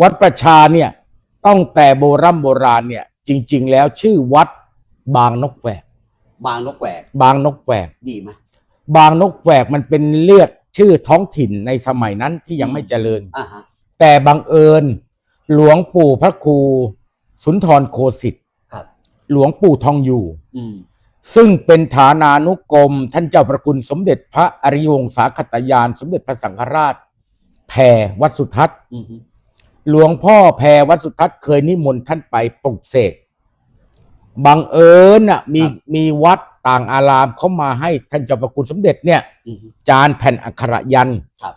วัดประชาเนี่ยต้องแต่โบรำโบราณเนี่ยจริง ๆ แล้วชื่อวัดบางนกแหวกบางนกแหวกบางนกแหวก ดีไหมบางนกแหวกมันเป็นเลือดชื่อท้องถิ่นในสมัยนั้นที่ยังไม่เจริญ อ่าฮะแต่บังเอิญ หลวงปู่พระครู สุนทรโคสิตครับ หลวงปู่ทองอยู่ อืม ซึ่งเป็นฐานานุกรม ท่านเจ้าประคุณสมเด็จพระอริยวงศาขตยาน สมเด็จพระสังฆราชแผ่วัดสุทัศน์ อืมฮึ หลวงพ่อแพรวัดสุทัศน์เคยนิมนต์ท่านไปปลุกเสกบังเอิญน่ะมีมีวัดต่างอารามเข้ามาให้ท่านเจ้าประคุณสมเด็จเนี่ยอืมฮึจานแผ่นอักขระยันต์ครับ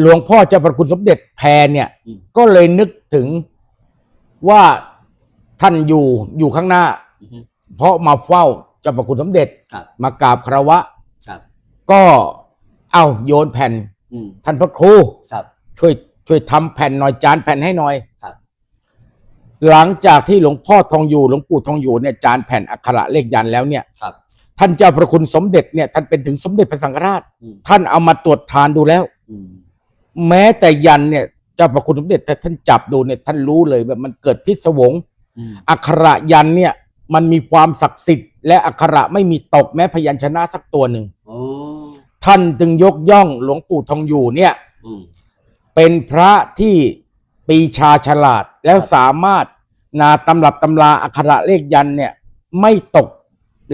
หลวงพ่อเจ้าประคุณสมเด็จแพรเนี่ยอืม ก็เลยนึกถึงว่าท่านอยู่อยู่ข้างหน้า อืมฮึเพราะมาเฝ้าเจ้าประคุณสมเด็จครับ มากราบคารวะ ครับ ก็เอาโยนแผ่นอืมท่านพระครู ครับ ช่วย ช่วยทำแผ่นหน่อยจานแผ่นให้หน่อยครับ หลังจากที่หลวงพ่อทองอยู่หลวงปู่ทองอยู่เนี่ยจานแผ่นอักขระเลขยันต์แล้วเนี่ยครับ ท่านเจ้าประคุณสมเด็จเนี่ยท่านเป็นถึงสมเด็จพระสังฆราชอืมท่านเอามาตรวจทานดูแล้วอืมแม้แต่ยันเนี่ยเจ้าประคุณสมเด็จแต่ท่านจับดูเนี่ยท่านรู้เลยว่ามันเกิดพิศวงอืมอักขระยันเนี่ย มันมีความศักดิ์สิทธิ์และอักขระไม่มีตกแม้พยัญชนะสักตัวหนึ่งโอ้ท่านจึงยกย่องหลวงปู่ทองอยู่เนี่ยอืม เป็นพระที่ปีชาฉลาดแล้วสามารถนาตำรับตำราอักขระเลขยันเนี่ยไม่ตก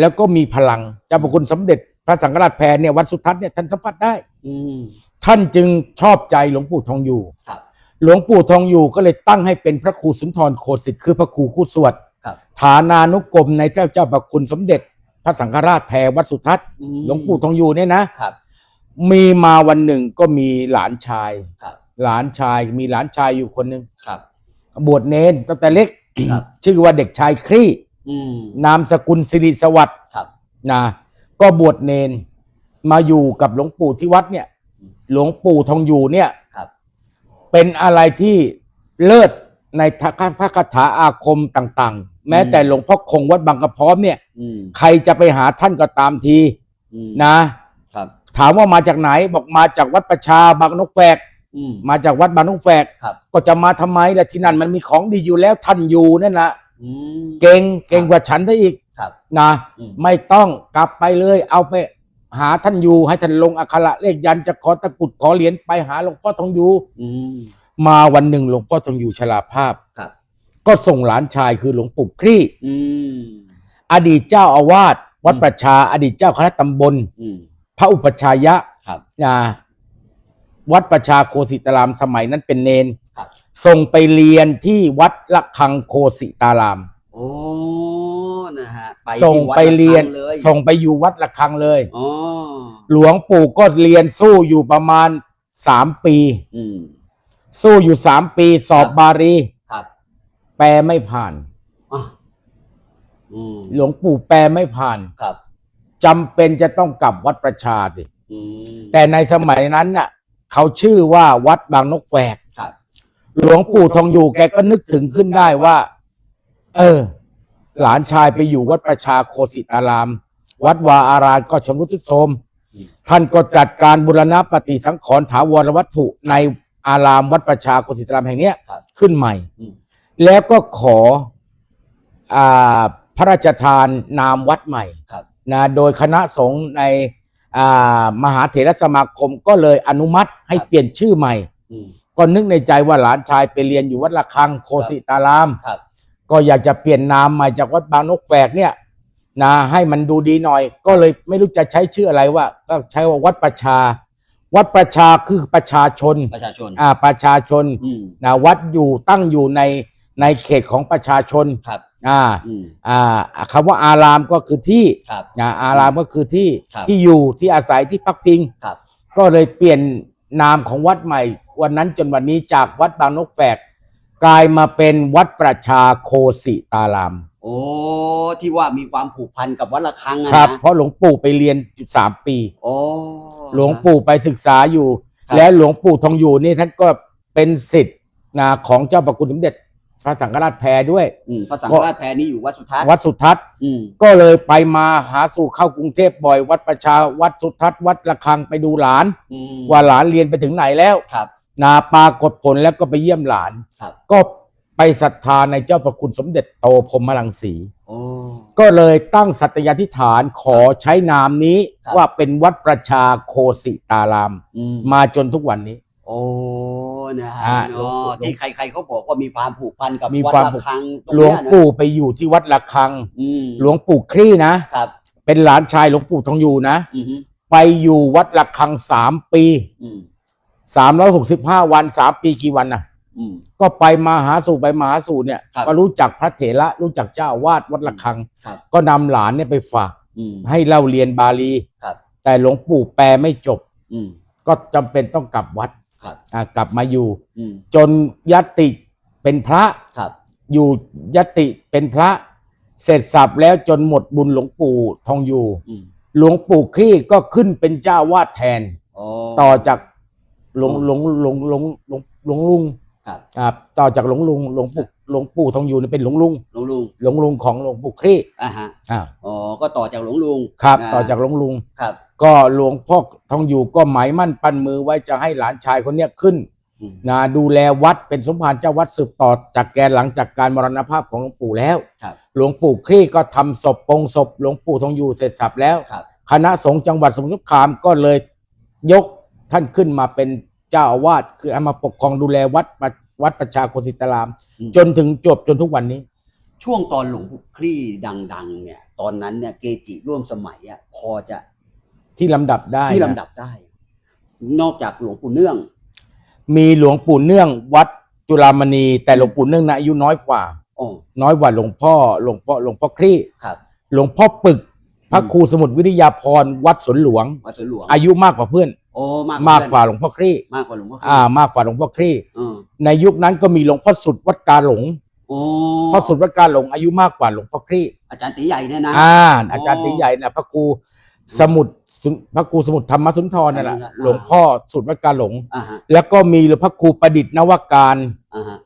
แล้วก็มีพลังเจ้าพระคุณสมเด็จพระสังฆราชแพรเนี่ยวัดสุทัศน์เนี่ยท่านสัมผัสได้อืมท่านจึงชอบใจหลวงปู่ทองอยู่ครับหลวงปู่ทองอยู่ก็เลยตั้งให้เป็นพระครูสุนทรโคสิทธิ์คือพระครูคู่สวดครับฐานานุกรมในเจ้าเจ้าประคุณสมเด็จ พระสังฆราชแพรวัดสุทัศน์อืมหลวงปู่ทองอยู่เนี่ยนะครับมีมาวันหนึ่งก็มีหลานชายครับ หลานชายมีหลานชายอยู่คนหนึ่งครับ บวชเนนตั้งแต่เล็กครับ ชื่อว่าเด็กชายครี่อืมนามสกุลสิริสวัสดิ์ครับ นะก็บวชเนนมาอยู่กับหลวงปู่ที่วัดเนี่ย หลวงปู่ทองอยู่เนี่ย ครับ เป็นอะไรที่เลิศในทางพระคาถาอาคมต่างๆ แม้แต่หลวงพ่อคงวัดบางกระพร้อมเนี่ย อืมใครจะไปหาท่านก็ตามทีอืมนะ ครับ ถามว่ามาจากไหนบอกมาจากวัดประชาบางนกแฝกอื มมาจากวัดบางนกแฝกครับก็จะมาทำไมล่ะที่นั่นมันมีของดีอยู่แล้วท่านอยู่นั่นนะอืมเก่งเก่งกว่าฉันได้อีกครับนะอืมไม่ต้องกลับไปเลย เอาไปหาท่านอยู่ให้ท่านลงอักขระเลขยันต์จะขอตะกรุดขอเหรียญไปหาหลวงพ่อทองอยู่อืมมาวันหนึ่งหลวงพ่อทองอยู่ชราภาพครับก็ส่งหลานชายคือหลวงปู่ครี่อืมอดีตเจ้าอาวาสวัดประชา อดีตเจ้าคณะตำบลอืมพระอุปชฌายะครับนะ วัดประชาโคสิตารามสมัยนั้นเป็นเนนครับ ส่งไปเรียนที่วัดละคังโคสิตาราม โอ้นะฮะไปส่งที่วัดไปเรียนระฆังเลยส่งไปอยู่วัดละคังเลย อ๋อหลวงปู่ก็เรียนสู้อยู่ประมาณสามปี อืม สู้อยู่สามปีสอบครับ บาลีครับแปลไม่ผ่าน อะอืมหลวงปู่แปลไม่ผ่านครับ จำเป็นจะต้องกลับวัดประชาสิ อืมแต่ในสมัยนั้นน่ะ เขาชื่อว่าวัดบางนกแฝกครับหลวงปู่ทองอยู่แกก็นึกถึงขึ้นได้ว่า เออ หลานชายไปอยู่วัดประชาโคสิตาราม วัดวาอารามก็ชำรุดทรุดโทรมอืมท่านก็จัดการบูรณะปฏิสังขรณ์ถาวรวัตถุในอารามวัดประชาโคสิตารามแห่งเนี้ยครับขึ้นใหม่อืมแล้วก็ขออ่าพระราชทานนามวัดใหม่ครับนะโดยคณะสงฆ์ในอ่า มหาเถรสมาคมก็เลยอนุมัติให้ครับเปลี่ยนชื่อใหม่อืมก็นึกในใจว่าหลานชายไปเรียนอยู่วัดละคังโคสิตารามครับก็อยากจะเปลี่ยนนามใหม่จากวัดบางนกแฝกเนี่ยนะให้มันดูดีหน่อย ก็เลยไม่รู้จะใช้ชื่ออะไรว่า ก็ใช้ว่าวัดประชา วัดประชาคือประชาชนประชาชนอ่าประชาชนอืมนะวัดอยู่ตั้งอยู่ใน ในเขตของประชาชนครับ อ่า อืม อ่าคำว่าอารามก็คือที่ครับนะอารามก็คือที่ครับ ที่อยู่ที่อาศัยที่พักพิง ครับ ก็เลยเปลี่ยนนามของวัดใหม่ วันนั้นจนวันนี้จากวัดบางนกแฝกกลายมาเป็นวัดประชาโคสิตาราม โอ้ที่ว่ามีความผูกพันกับวัดระฆังอะครับ นะเพราะหลวงปู่ไปเรียนสามปี โอ้ หลวงปู่ไปศึกษาอยู่ ครับ และหลวงปู่ทองอยู่นี่ท่านก็เป็นสิทธิ์นะของเจ้าประคุณสมเด็จ พระสังฆราชแพรด้วย อืมพระสังฆราชแพรนี่อยู่วัดสุทัศน์วัดสุทัศน์อืมก็เลยไปมาหาสู่เข้ากรุงเทพบ่อย วัดประชาวัดสุทัศน์วัดระฆังไปดูหลาน อืมว่าหลานเรียนไปถึงไหนแล้ว ครับ นาปรากฏผลแล้วก็ไปเยี่ยมหลาน ครับ ก็ไปศรัทธาในเจ้าประคุณสมเด็จโตพรหมรังสี โอ้ ก็เลยตั้งสัตยาธิษฐานขอใช้นามนี้ครับ ว่าเป็นวัดประชาโคสิตาราม อืมมาจนทุกวันนี้ โอ้ นะฮะอ่าเนาะที่ใครๆเขาบอกว่ามีความผูกพันกับมีวัดความระผูก ฆังตรงหลวงเนี้ยนะปู่ไปอยู่ที่วัดระฆัง อืมหลวงปู่ครี่นะ ครับ เป็นหลานชายหลวงปู่ทองอยู่นะ อืมไปอยู่วัดระฆังสามปีอืมสามร้อยหกสิบห้าวันสามปีกี่วันน่ะอืม ก็ไปมาหาสู่ไปมาหาสู่เนี่ย ครับ ก็รู้จักพระเถระรู้จักเจ้าอาวาดวัดระฆัง ครับ ก็นำหลานเนี่ยไปฝาก อืม ให้เล่าเรียนบาลี ครับ แต่หลวงปู่แปลไม่จบ อืมก็จำเป็นต้องกลับวัด ครับอ่ากลับมาอยู่ อืมจนยติเป็นพระ ครับ อยู่ยติเป็นพระ เสร็จสับแล้วจนหมดบุญหลวงปู่ทองอยู่ อืมหลวงปู่คลี่ก็ขึ้นเป็นเจ้าวาดแทนโอ้ต่อจากหลวงอ๋อหลวงหลวงหลวงหลวงหลวงลุงครับอ่าต่อจากหลวงลุงหลวงปู่หลวงปู่ทองอยู่นี่เป็นหลวงลุงหลวงลุงหลวงลุงของหลวงปู่คลี่อ่าฮะ อ่าอ๋อ ก็ต่อจากหลวงลุงครับ นะต่อจากหลวงลุง ครับ ก็หลวงพ่อทองอยู่ก็หมายมั่นปั้นมือไว้จะให้หลานชายคนเนี้ยขึ้นอืมนะดูแลวัดเป็นสมภารเจ้าวัดสืบต่อจากแกหลังจากการมรณภาพของหลวงปู่แล้วครับหลวงปู่คลี่ก็ทำศพปรงศพ หลวงปู่ทองอยู่เสร็จสับแล้วครับคณะสงฆ์จังหวัดสมุทรสงครามก็เลยยกท่านขึ้นมาเป็นเจ้าอาวาสคือเอามาปกครองดูแลวัดประวัดประชาโคสิตารามอืมจนถึงจบจนทุกวันนี้ ช่วงตอนหลวงปู่คลี่ดัง ๆ เนี่ย ตอนนั้นเนี่ยเกจิร่วมสมัยอะพอจะ ที่ลำดับได้ที่นะลำดับได้ นอกจากหลวงปู่เนื่อง มีหลวงปู่เนื่องวัดจุฬามณีแต่หลวงปู่เนื่องนะอายุน้อยกว่า อ๋อ น้อยกว่าหลวงพ่อหลวงพ่อหลวงพ่อคลี่ครับ หลวงพ่อปึก พระครูสมุทรวิทยาพรวัดสวนหลวง วัดสวนหลวงอายุมากกว่าเพื่อน โอ้มากมากกว่าหลวงพ่อคลี่มากกว่าหลวงพ่อคลี่อ่า มากกว่าหลวงพ่อคลี่เออในยุคนั้นก็มีหลวงพ่อสุดวัดกาหลงโอ้พ่อสุดวัดกาหลงอายุมากกว่าหลวงพ่อคลี่อาจารย์ตีใหญ่เนี่ยนะ อ่าอาจารย์ตีใหญ่นะพระครูสมุทร สุนพระครูสมุทรธรรมสุนทรนั่นแหละอ่าหลวงพ่อสุดวัดกาหลง อ่าฮะแล้วก็มีหลวงพระครูประดิษฐ์นวการ อ่าฮะ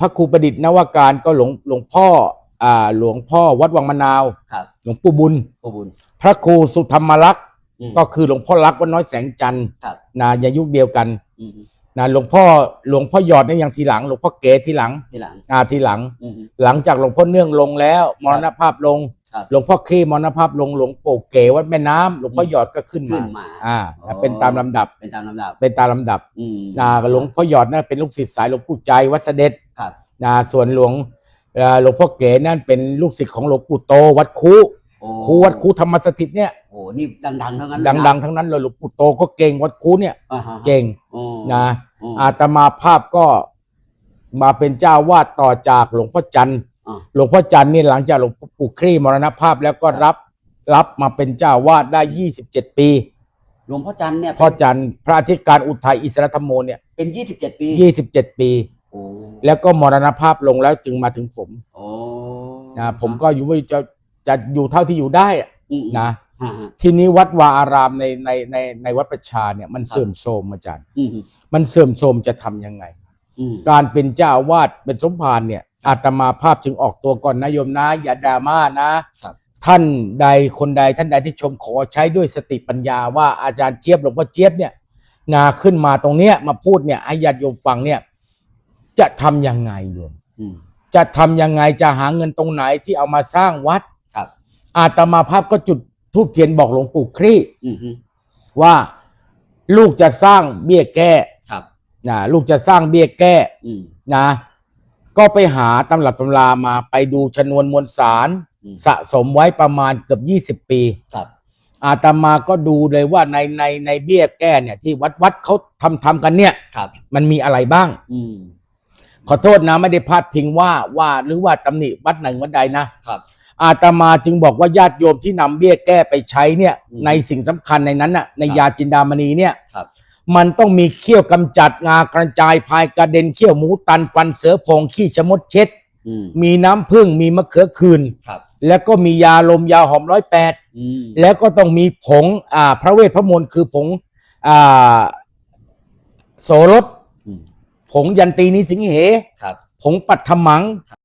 พระครูประดิษฐ์นวการก็หลวงหลวงพ่ออ่าหลวงพ่อวัดวังมะนาว ครับหลวงปู่บุญ ขอบคุญพระครูสุธรรมรักษ์อืมก็คือหลวงพ่อรักษ์วัดน้อยแสงจันทร์ครับนะในยุคเดียวกันอืมนะหลวงพ่อหลวงพ่อหยอดเนี่ยยังทีหลังหลวงพ่อเก๋ทีหลังทีหลังอ่าทีหลัง อืม หลังจากหลวงพ่อเนื่องลงแล้ว มรณภาพลงครับ หลวงพ่อครีมรณภาพลงหลวงปู่เก๋วัดแม่น้ำหลวงพ่อหยอดก็ขึ้นขึ้มานมาอ่าอ๋อ เป็นตามลำดับ เป็นตามลำดับเป็นตามลำดับอืมนะหลวงพ่อหยอดนั่นเป็นลูกศิษย์สายหลวงปู่ใจวัดเสด็จครับนะส่วนหลวงเอ่อหลวงพ่อเก๋นั่นเป็นลูกศิษย์ของหลวงปู่โตวัดคูโอ้คูวัดคูธรรมสถิตเนี่ยโอ้นี่ดังๆทั้งนั้นเลยดันะงๆ ทั้งนั้นเลยหลวงปู่โตก็เก่งวัดคูเนี่ยอ่าฮะเก่งโอ้นะโอ้อาตมาภาพก็มาเป็นเจ้าวาดต่อจากหลวงพ่อจันทร์อ่า หลวงพ่อจันทร์นี่หลังจากหลวงปู่ครี่มรณภาพแล้วก็รับรับมาเป็นเจ้าวาดได้ 27 ปี หลวงพ่อจันทร์เนี่ยพ่อจันทร์พระอธิการอุทัยอิสรธรรมโมเนี่ยเป็นยี่สิบเจ็ดปี 27 ปี โอ้แล้วก็มรณภาพลงแล้วจึงมาถึงผมโอ้นะผมก็อยู่ไม่จะจะอยู่เท่าที่อยู่ได้อะอืมนะฮะฮะทีนี้วัดวาอารามในในในในวัดประชาเนี่ยมันครับเสื่อมโทรมอาจารย์ อืมมันเสื่อมโทรมจะทำยังไง อืมการเป็นเจ้าอาวาดเป็นสมภารเนี่ย อาตมาภาพจึงออกตัวก่อนนะโยมนะ อย่าดราม่านะครับท่านใดคนใดท่านใดที่ชมขอใช้ด้วยสติปัญญาว่าอาจารย์เจี๊ยบหลวงพ่อเจี๊ยบเนี่ยนาขึ้นมาตรงเนี้ยมาพูดเนี่ยให้ญาติโยมฟังเนี่ย จะทำยังไงโยมอืมจะทำยังไงจะหาเงินตรงไหนที่เอามาสร้างวัดครับ อาตมาภาพก็จุดทูบเทียนบอกหลวงปู่ครี่อืมฮึว่าลูกจะสร้างเบี้ยแก้ครับนะลูกจะสร้างเบี้ยแก้อืมนะ ก็ไปหาตำรับตำรามาไปดูชนวนมวลสาร อืม สะสมไว้ประมาณเกือบยี่สิบปี ครับ อาตมาก็ดูเลยว่าในในในเบี้ยแก้เนี่ยที่วัดวัดเขาทำทำกันเนี่ย ครับ มันมีอะไรบ้าง อืม ขอโทษนะไม่ได้พาดพิงว่าว่าหรือว่าตำหนิวัดหนึ่งวัดใดนะ ครับ อาตมาจึงบอกว่าญาติโยมที่นำเบี้ยแก้ไปใช้เนี่ย อืมในสิ่งสำคัญในนั้นน่ะในครับ ยาจินดามณีเนี่ย ครับ มันต้องมีเขี้ยวกำจัดงากระจายพายกระเด็นเขี้ยวหมูตันฟันเสือโพงขี้ชะมดเช็ด อืมมีน้ำผึ้งมีมะเขือคืน ครับ แล้วก็มียาลมยาหอมร้อยแปดอืมแล้วก็ต้องมีผงอ่าพระเวทพระมนต์คือผงอ่าโสรสอืมผงยันตีนิสิงเห ครับ ผงปัทถมัง